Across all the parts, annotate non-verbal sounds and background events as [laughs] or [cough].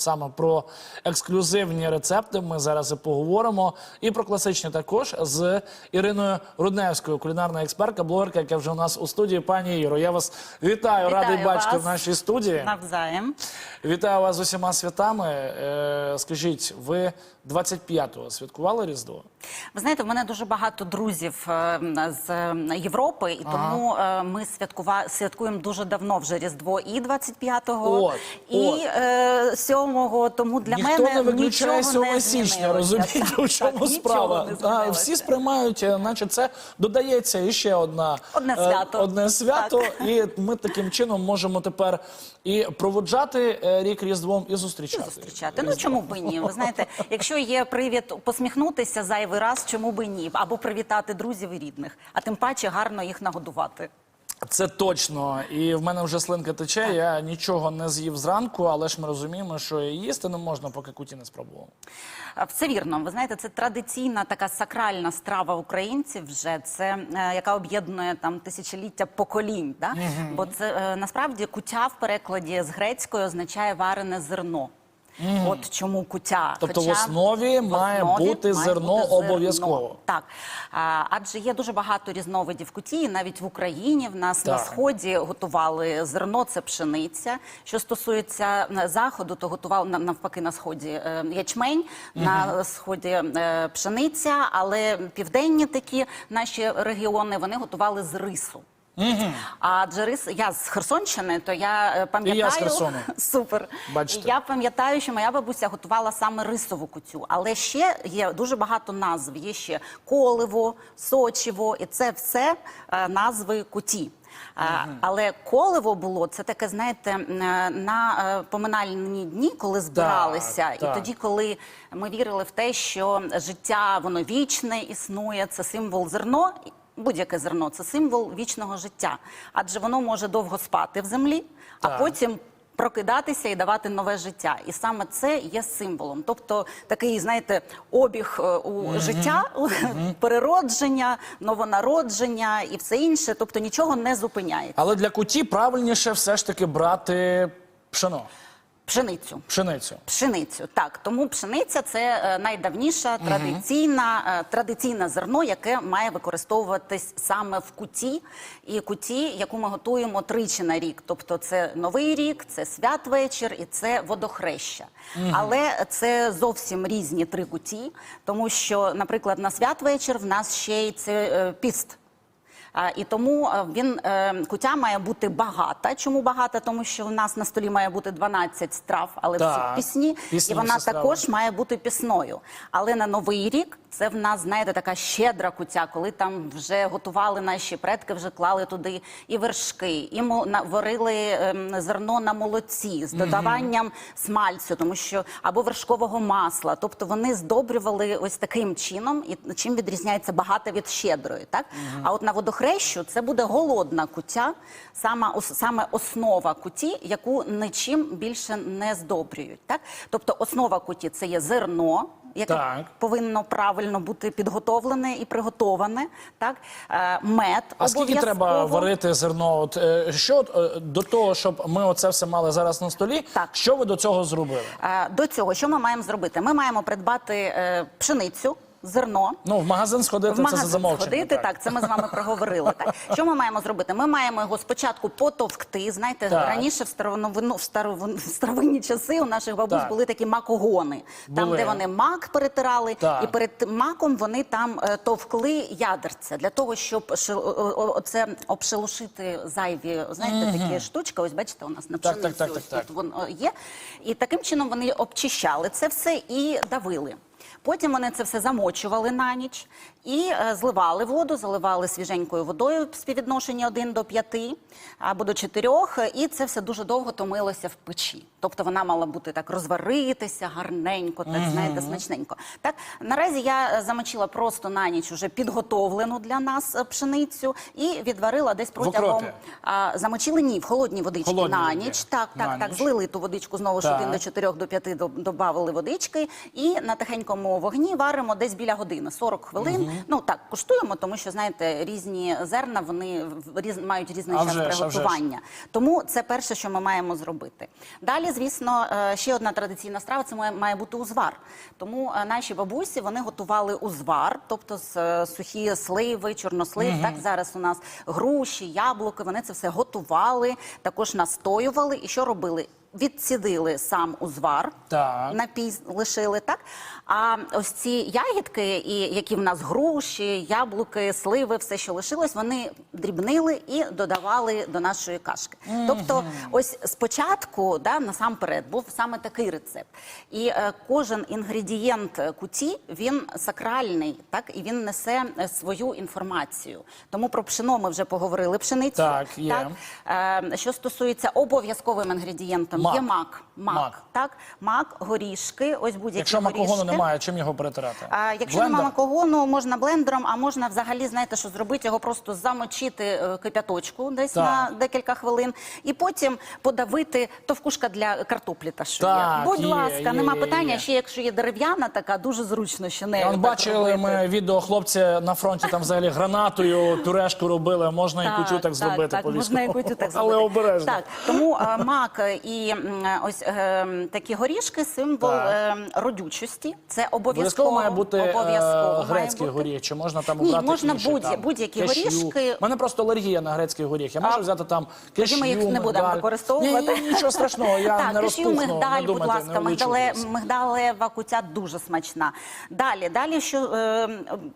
Саме про ексклюзивні рецепти ми зараз і поговоримо. І про класичні також з Іриною Рудневською, кулінарна експертка, блогерка, яка вже у нас у студії. Пані Іро, я вас вітаю, Вітаю радий бачити в нашій студії. Навзаєм. Вітаю вас з усіма святами. Е, скажіть, ви 25-го святкували Різдво? Ви знаєте, в мене дуже багато друзів е, з е, Європи, і тому е, ми святкува... святкуємо дуже давно вже Різдво і 25-го, От, і от. е, 7-го. Тому для Ніхто мене не виключає нічого 7 не січня, змінилося. розумієте, Так, у чому так, справа? не А, змінилося. всі сприймають, е, наче це додається іще одна Одне е, свято. одне свято, і ми таким чином можемо тепер і проводжати е, рік Різдвом, і зустрічати. зустрічати. Ну чому б і ні? Ви знаєте, якщо є привід посміхнутися зайвий раз, чому б і ні? Або привітати друзів і рідних, а тим паче гарно їх нагодувати. Це точно. І в мене вже слинка тече. Я нічого не з'їв зранку, але ж ми розуміємо, що і їсти не можна, поки куті не спробував. А, Все вірно. Ви знаєте, це традиційна така сакральна страва українців. Вже це е, яка об'єднує там тисячоліття поколінь. Да? Бо це е, насправді куття в перекладі з грецької означає варене зерно. От чому куття. Тобто в основі має бути зерно обов'язково. Так, а, адже є дуже багато різновидів куті, і навіть в Україні в нас на сході готували зерно, це пшениця. Що стосується заходу, то готували на- навпаки на сході е, ячмень, на сході е, пшениця, але південні такі наші регіони вони готували з рису. Адже рис, я з Херсонщини, то я е, пам'ятаю Херсону. [laughs] супер. Бачите. Я пам'ятаю, що моя бабуся готувала саме рисову кутю. Але ще є дуже багато назв. Є ще коливо, сочіво, і це все е, назви куті. Е, Але коливо було це таке, знаєте, е, на е, поминальні дні, коли збиралися, так. і тоді, коли ми вірили в те, що життя воно вічне існує, це символ зерно. Будь-яке зерно це символ вічного життя, адже воно може довго спати в землі, а Так. потім прокидатися і давати нове життя. І саме це є символом. Тобто такий, знаєте, обіг е, у життя, [laughs] переродження, новонародження і все інше. Тобто нічого не зупиняється. Але для куті правильніше все ж таки брати пшено, Пшеницю. пшеницю. Пшеницю, так тому пшениця це е, найдавніша традиційна е, традиційне зерно, яке має використовуватись саме в куті, і куті, яку ми готуємо тричі на рік. Тобто, це новий рік, це святвечір і це водохреща. Але це зовсім різні три куті, тому що, наприклад, на святвечір в нас ще й це е, піст. А, І тому е, він е, кутя має бути багата. Чому багата? Тому що в нас на столі має бути 12 страв, але Так. всі пісні, Пісні і вона всі страви. також має бути пісною. Але на новий рік це в нас, знаєте, така щедра кутя, коли там вже готували наші предки, вже клали туди і вершки, і варили ем, зерно на молоці з додаванням смальцю, тому що або вершкового масла. Тобто вони здобрювали ось таким чином, і чим відрізняється багата від щедрої. Так а от на водохрещу це буде голодна кутя, саме, саме основа куті, яку нічим більше не здобрюють. Так, тобто основа куті це є зерно. Яке Так. повинно правильно бути підготовлене і приготоване, так Е, мед А скільки треба варити зерно? От е, що е, до того, щоб ми оце все мали зараз на столі? Так. Що ви до цього зробили? Е, До цього що ми маємо зробити? Ми маємо придбати е, пшеницю, зерно. Ну, в магазин сходити В це магазин за замовчення. сходити, так. це ми з вами проговорили. Так. [laughs] Що ми маємо зробити? Ми маємо його спочатку потовкти. Знаєте, Так. раніше в старовину в старовин- в старовинні часи у наших бабусь Так. були такі макогони, там де вони мак перетирали, Так. і перед маком вони там е, товкли ядерця для того, щоб оце обшелушити зайві. Знаєте, такі штучки. Ось бачите, у нас на пшениці так, так, ось так, тут воно є. І таким чином вони обчищали це все і давили. Потім вони це все замочували на ніч і е, зливали воду, заливали свіженькою водою в співвідношенні 1 до 5 або до 4, і це все дуже довго томилося в печі. Тобто вона мала бути так розваритися гарненько, так знаєте, смачненько. Так наразі я е, замочила просто на ніч уже підготовлену для нас е, пшеницю і відварила десь протягом а, замочили ні в холодній водичці Холодній на воді. ніч. Так, так, На так. ніч. Злили ту водичку знову ж 1 до 4 до 5 до- додавали водички і на тихенькому вогні варимо десь біля години, 40 хвилин. Ну так куштуємо, тому що знаєте, різні зерна вони різ, мають різний А час вже приготування. Тому це перше, що ми маємо зробити. Далі, звісно, е, ще одна традиційна страва це має, має бути узвар. Тому е, наші бабусі вони готували узвар, тобто з е, сухі сливи, чорнослив. Так зараз у нас груші, яблуки. Вони це все готували, також настоювали. І що робили? Відсідили сам узвар, Так. напій лишили, так? А ось ці ягідки, і які в нас груші, яблуки, сливи, все, що лишилось, вони дрібнили і додавали до нашої кашки. Тобто, ось спочатку, да, насамперед, був саме такий рецепт. І е, кожен інгредієнт е, куті він сакральний, так і він несе е, свою інформацію. Тому про пшено ми вже поговорили. Пшеницю Так, є. Е, що стосується обов'язковим інгредієнтом, Мак. є мак. Мак, Мак. так, мак, горішки, ось будь-які Якщо горішки. макогону немає, чим його перетирати? А, якщо Блендер? немає макогону, можна блендером, а можна взагалі, знаєте, що зробити його просто замочити е, кип'яточку десь Так. на декілька хвилин, і потім подавити товкушка для картоплі. Та що Так, є. Будь є, ласка, є, нема є, питання. є. Ще якщо є дерев'яна, така дуже зручно ще нею. Он бачили ми відео хлопці на фронті там взагалі гранатою пюрешку робили. Можна і кутю так зробити так, можна і кутю так Але зробити. обережно. Так, тому е, мак і м, ось е, такі горішки символ Так. е, родючості. Це обов'язково Обов'язково має бути е, обов'язково має грецький бути. горіх, чи можна там Ні, обрати можна інший, будь- там, будь-які кешю. горішки. У мене просто алергія на грецький горіх. Я можу А, взяти там тоді ми їх не будемо мигдаль. використовувати. Ні, ні, нічого страшного, я так, не кешю, розпухну, мигдаль, не будь думайте, ласка, не мигдале, мигдалева кутя дуже смачна. Далі, далі, що е,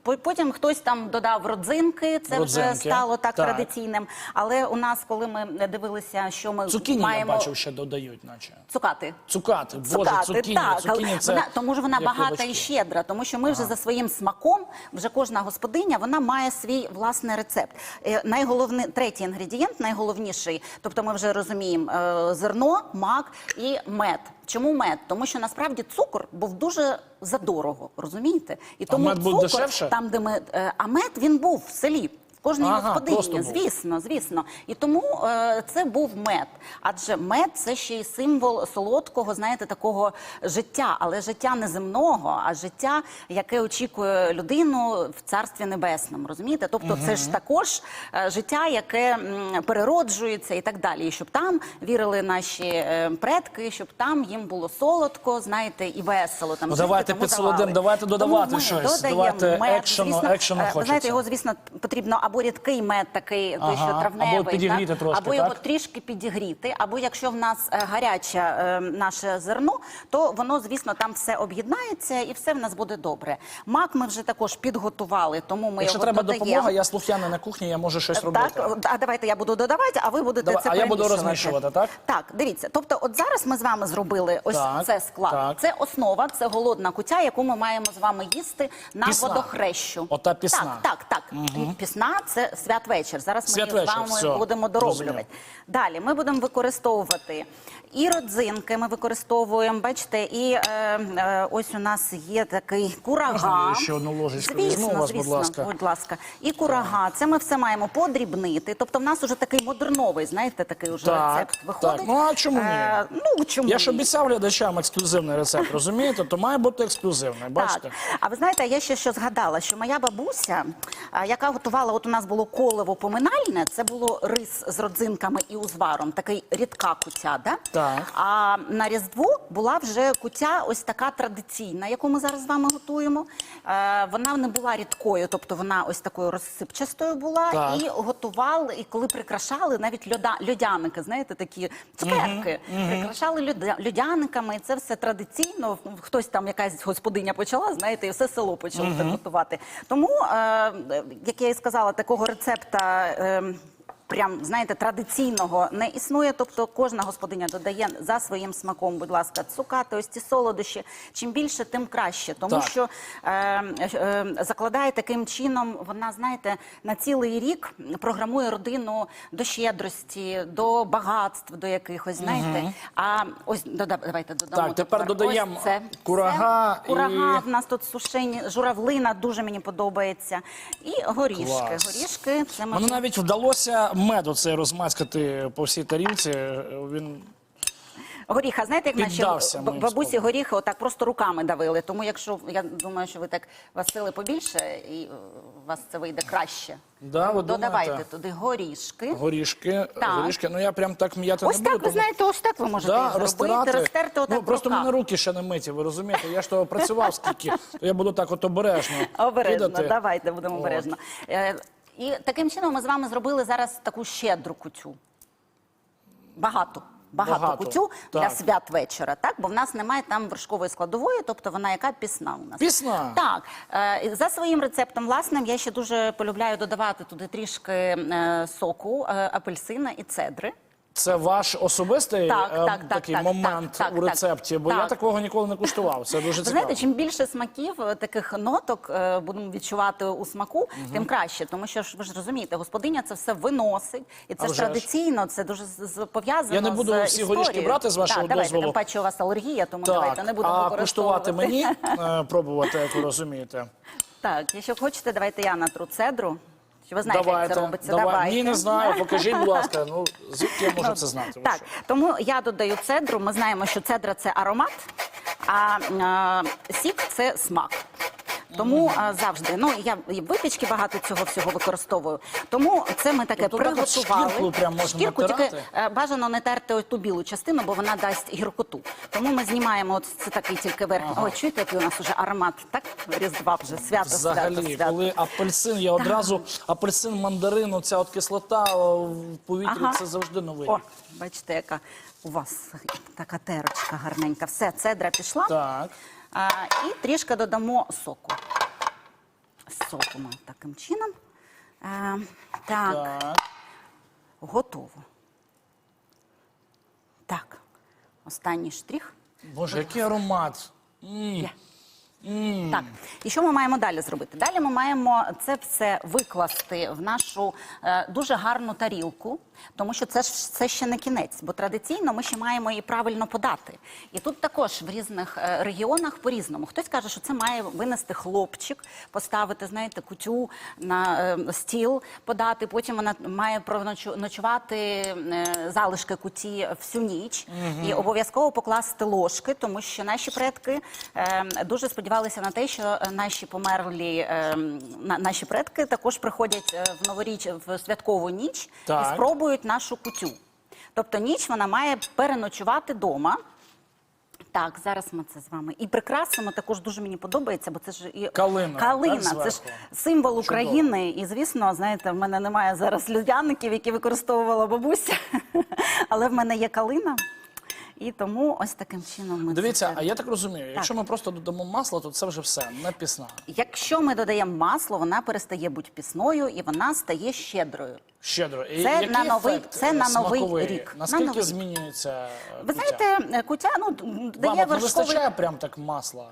по- потім хтось там додав родзинки, це Родзинки, вже стало так, так. традиційним. Але у нас, коли ми дивилися, що ми Цукіні, маємо я бачив, ще додають, наче. цукати. Цукати, боже, Цукати, цукіні, так, цукіні але це... вона, тому ж вона як багата і щедра, тому що ми вже за своїм смаком, вже кожна господиня, вона має свій власний рецепт. Е, найголовний, третій інгредієнт, найголовніший, тобто ми вже розуміємо, е, зерно, мак і мед. Чому мед? Тому що насправді цукор був дуже задорого, розумієте? І тому мед був цукор, дешевше? там, де ми, е, а мед він був в селі. В кожній Ага, господині, звісно, звісно. І тому е, це був мед. Адже мед це ще й символ солодкого, знаєте, такого життя, але життя не земного, а життя, яке очікує людину в царстві небесному. Розумієте? Тобто, це ж також е, життя, яке м, перероджується і так далі. І щоб там вірили наші е, предки, щоб там їм було солодко, знаєте, і весело. Там Ну, давайте підсолодимо, давали. давайте додавати Тому ми щось. додаємо Давайте мед, екшену- екшену е, хочеться. знаєте, його звісно, потрібно або рідкий мед такий, той, що Ага, травневий, або підігріти так? трошки, або його так? трішки підігріти, або якщо в нас е, гаряче е, наше зерно, то воно, звісно, там все об'єднається і все в нас буде добре. Мак ми вже також підготували, тому ми Якщо його треба додаємо. допомога, я слух'яний на кухні, я можу щось робити. Так, а давайте я буду додавати, а ви будете Давай, це а я буду перемішувати. розмішувати, так? Так, дивіться. Тобто, от зараз ми з вами зробили ось Так, це склад. так. Це основа, це голодна кутя, яку ми маємо з вами їсти на Пісна. водохрещу. Ота пісна. Так, так, так. Пісна це святвечір. Зараз ми її з вами все, будемо дороблювати. Далі ми будемо використовувати і родзинки. Ми використовуємо, бачите, і е, е, ось у нас є такий курага. Можна ще одну ложечку візьму у вас, будь ласка? будь ласка. І курага. Це ми все маємо подрібнити. Тобто, в нас уже такий модерновий, знаєте, такий уже Так, рецепт виходить. так. Ну, а чому ні? Е, ну чому Я ж ні? обіцяв глядачам ексклюзивний рецепт, розумієте? То має бути ексклюзивний, бачите? Так. А ви знаєте, я ще що згадала, що моя бабуся, а, яка готувала, от у нас було колево поминальне, це було рис з родзинками і узваром, такий рідка кутя. Да? Так. А на Різдво була вже кутя ось така традиційна, яку ми зараз з вами готуємо. Е, вона не була рідкою, тобто вона ось такою розсипчастою була. Так. І готували, і коли прикрашали, навіть льода, льодяники, знаєте, такі цукерки, прикрашали льода, льодяниками. І це все традиційно. Хтось там, якась господиня почала, знаєте, і все село почало так готувати. Тому, е, як я і сказала, такого рецепта. Прям знаєте, традиційного не існує. Тобто кожна господиня додає за своїм смаком, будь ласка, цукати, ось ці солодощі. Чим більше, тим краще. Тому Так. що е, е, закладає таким чином, вона знаєте, на цілий рік програмує родину до щедрості, до багатств, до якихось, знаєте. А ось дода- давайте додамо. Так, тепер тепер додаємо це. курага Це курага. і- В нас тут сушені журавлина, дуже мені подобається. І горішки. Клас. Горішки це можна навіть вдалося мед оцей розмацькати по всій тарілці. Він Горіха, знаєте, як наші Піддався б- моїм бабусі спогадам. горіхи отак просто руками давили. Тому якщо я думаю, що ви так вас сили побільше і е, у вас це вийде краще. Да, ви Додавайте думаєте? туди горішки. Горішки, Так. горішки. Ну я прям так м'яти Ось не так, буду. ви тому- знаєте, ось так ви можете Да, зробити, розтирати. розтерти отак ну, в просто в руках. мене руки ще не миті, ви розумієте? Я ж того працював скільки, то я буду так от обережно. [laughs] Обережно, кидати. давайте будемо От. обережно. Е, І таким чином ми з вами зробили зараз таку щедру кутю. Багато. Багато, Багато, кутю для так. свят вечора, так? Бо в нас немає там вершкової складової, тобто вона яка пісна у нас. Пісна? Так. Е, За своїм рецептом власним я ще дуже полюбляю додавати туди трішки е, соку, е, апельсина і цедри. Це ваш особистий Так, е, так, так, такий так, момент так, так, у рецепті, бо я такого ніколи не куштував. Це дуже цікаво. знаєте, чим більше смаків, е, таких ноток е, будемо відчувати у смаку, тим краще. Тому що ж ви ж розумієте, господиня це все виносить, і це А ж традиційно, це дуже пов'язано. Я не буду з всі горішки брати, з вашого так, давайте, дозволу. Тим паче у вас алергія, тому Так, давайте не будемо а куштувати мені, [laughs] е, пробувати, як ви розумієте. Так, якщо хочете, давайте я натру цедру. Чи ви знаєте, як це робиться? давай. Давайте. Ні, не знаю. Покажіть, будь ласка. Ну звідки я можу це знати? Ви Так, що? тому я додаю цедру. Ми знаємо, що цедра це аромат, а е, сік це смак. Тому завжди, ну я і випічки багато цього всього використовую. Тому це ми таке Тобто так от приготували. шкірку прям можна Шкірку тільки е, бажано не терти ту білу частину, бо вона дасть гіркоту. Тому ми знімаємо от це такий тільки верх. Ой, чуєте, який у нас уже аромат, так? Різдва вже свято, свято, Взагалі, свято. коли апельсин, я одразу апельсин, мандарин, оця от кислота о, в повітрі, Ага. це завжди новий. О, бачите, яка у вас така терочка гарненька. Все, цедра пішла. Так. А, і трішки додамо соку. Соку ми таким чином. А, так, Так. готово. Так, останній штрих. Боже, який аромат. М. Є. Так, і що ми маємо далі зробити? Далі ми маємо це все викласти в нашу е, дуже гарну тарілку, тому що це це ще не кінець, бо традиційно ми ще маємо її правильно подати. І тут також в різних е, регіонах по-різному. Хтось каже, що це має винести хлопчик, поставити, знаєте, кутю на е, стіл, подати. Потім вона має проночувати е, залишки куті всю ніч і обов'язково покласти ложки, тому що наші предки е, дуже сподівалися на те, що е, наші померлі е, на- наші предки також приходять е, в новоріч в святкову ніч Так. і спробують нашу кутю. Тобто ніч вона має переночувати вдома. Так, зараз ми це з вами і прикрасимо. Також дуже мені подобається, бо це ж і Калина, Калина це ж символ України. І звісно, знаєте, в мене немає зараз людяників, які використовувала бабуся, [laughs] але в мене є калина. І тому ось таким чином ми Дивіться, а я так розумію, якщо ми просто додамо масло, то це вже все, не пісна. Якщо ми додаємо масло, вона перестає бути пісною і вона стає щедрою. Щедро. І Це на новий- це на новий рік. На Наскільки новий змінюється е, Ви знаєте, е, кутя ну д- Вам дає не вистачає прям так масла?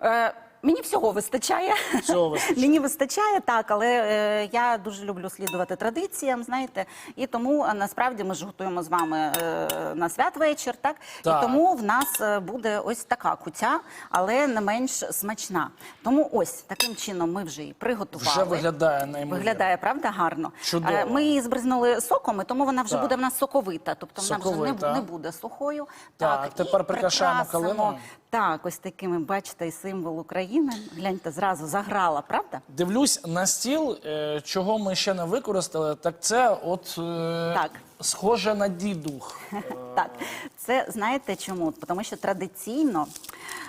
Е, Мені всього вистачає. Всього вистачає. Мені вистачає так, але е, я дуже люблю слідувати традиціям, знаєте, і тому е, насправді ми ж готуємо з вами е, на святвечір, так? Так. І тому в нас е, буде ось така кутя, але не менш смачна. Тому ось таким чином ми вже її приготували. Вже виглядає неймовірно. Виглядає, правда, гарно. Чудово. Е, Ми її збризнули соком, і тому вона вже Так. буде в нас соковита. Тобто вона вже Соковита. не, не буде сухою. Так, і тепер прикрашаємо прикрасимо. калиною. Так, ось такими, бачите, і символ України. Гляньте, зразу заграла, правда? Дивлюсь на стіл, е, чого ми ще не використали, так це от е, Так. схоже на дідух. Е, [laughs] Так, це знаєте чому? Тому що традиційно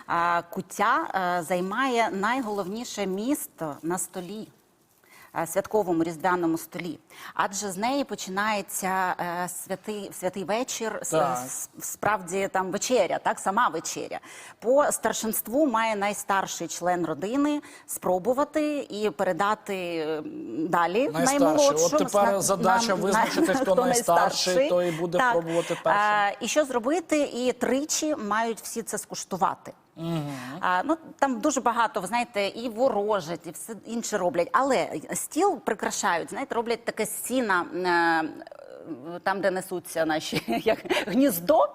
а, куття а, займає найголовніше місто на столі. А, Святковому різдвяному столі, адже з неї починається е, святий святий вечір, Так. справді там вечеря, так сама вечеря. По старшинству має найстарший член родини спробувати і передати е, далі Найстарший. наймолодшому. От тепер задача визначити, хто найстарший, той і буде Так. пробувати першим. І що зробити? І тричі мають всі це скуштувати. А, ну там дуже багато, ви знаєте, і ворожать, і все інше роблять. Але стіл прикрашають, знаєте, роблять таке сіна. е, Там, де несуться наші [laughs] як гніздо,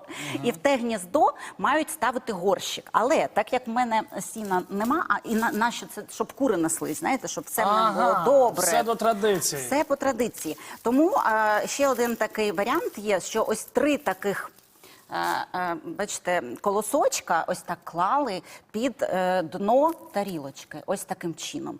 і в те гніздо мають ставити горщик. Але так як в мене сіна нема, а і на нащо це щоб кури неслись, знаєте, щоб все в них було добре. Все до традиції. Все по традиції. Тому а, ще один такий варіант є, що ось три таких бачите, колосочка ось так клали під е, дно тарілочки, ось таким чином.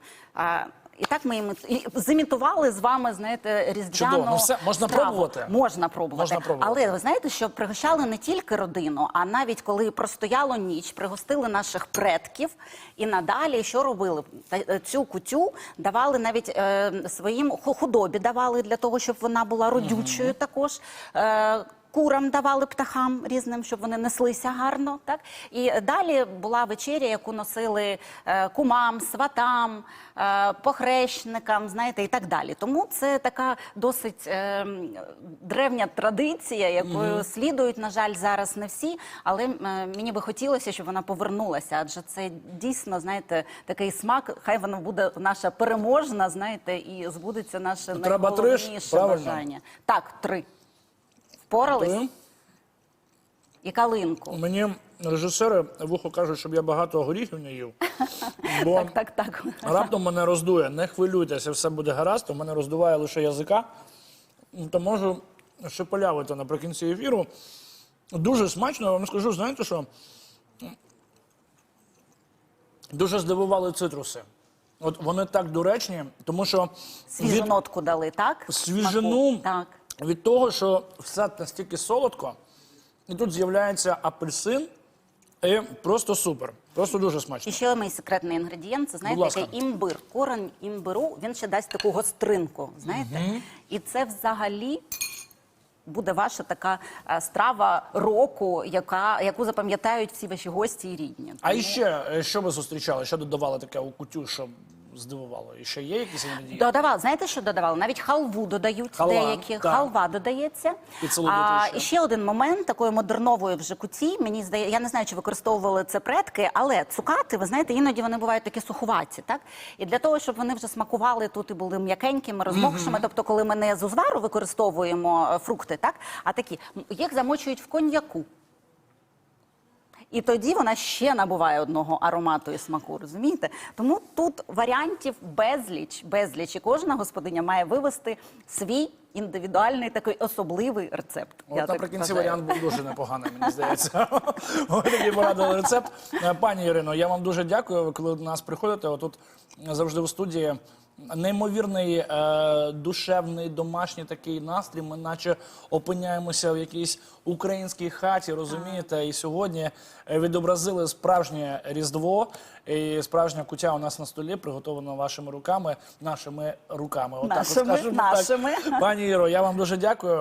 І так ми їм зімітували з вами, знаєте, різдвяну Чудово. Ну все, можна страву. пробувати? Можна пробувати. Можна пробувати. Але ви знаєте, що пригощали не тільки родину, а навіть коли простояло ніч, пригостили наших предків і надалі що робили? Е, Цю кутю давали навіть е, своїм ху- худобі, давали для того, щоб вона була родючою також. Е, Курам давали птахам різним, щоб вони неслися гарно. Так і далі була вечеря, яку носили е, кумам, сватам, е, похрещникам, знаєте, і так далі. Тому це така досить е, древня традиція, якою слідують, на жаль, зараз не всі. Але мені би хотілося, щоб вона повернулася, адже це дійсно, знаєте, такий смак. Хай вона буде наша переможна, знаєте, і збудеться наше найголовніше бажання. Так, три. Впорались? Три. І калинку. Мені режисери в ухо кажуть, щоб я багато горіхів не їв. [laughs] Бо Так, так, так. раптом мене роздує. Не хвилюйтеся, все буде гаразд. У мене роздуває лише язика. Ну, То можу шепелявити наприкінці ефіру. Дуже смачно, я вам скажу, знаєте що? Дуже здивували цитруси. От вони так доречні, тому що Свіжу від- нотку дали, так? свіжину Так. Від того, що все настільки солодко, і тут з'являється апельсин, і просто супер. Просто дуже смачно. І ще мій секретний інгредієнт, це знаєте, ласка. який імбир. Корень імбиру, він ще дасть таку гостринку, знаєте? І це взагалі буде ваша така е, страва року, яка, яку запам'ятають всі ваші гості і рідні. А іще, е, що ви зустрічали? Що додавали таке у кутю, що здивувало? І ще є якісь інгредієнти? Додавали, знаєте, що додавали? Навіть халву додають Халва, деякі. так. Халва додається. Підсолодити А, ще. і ще один момент такої модернової вже куті. Мені здається, я не знаю, чи використовували це предки, але цукати, ви знаєте, іноді вони бувають такі суховаті, так? І для того, щоб вони вже смакували тут і були м'якенькими, розмокшими. Тобто, коли ми не з узвару використовуємо е, фрукти, так, а такі м, їх замочують в коньяку. І тоді вона ще набуває одного аромату і смаку, розумієте? Тому тут варіантів безліч, безліч. І кожна господиня має вивести свій індивідуальний такий особливий рецепт. От наприкінці варіант був дуже непоганий, мені здається. [laughs] Таки порадили рецепт. Е, Пані Ірино, я вам дуже дякую. Ви коли до нас приходите, отут завжди в студії. Неймовірний е, душевний домашній такий настрій. Ми наче опиняємося в якійсь українській хаті, розумієте? І сьогодні е, відобразили справжнє різдво і справжня кутя у нас на столі, приготована вашими руками, нашими руками. Отак от Нашими, скажемо так. Пані Іро, я вам дуже дякую.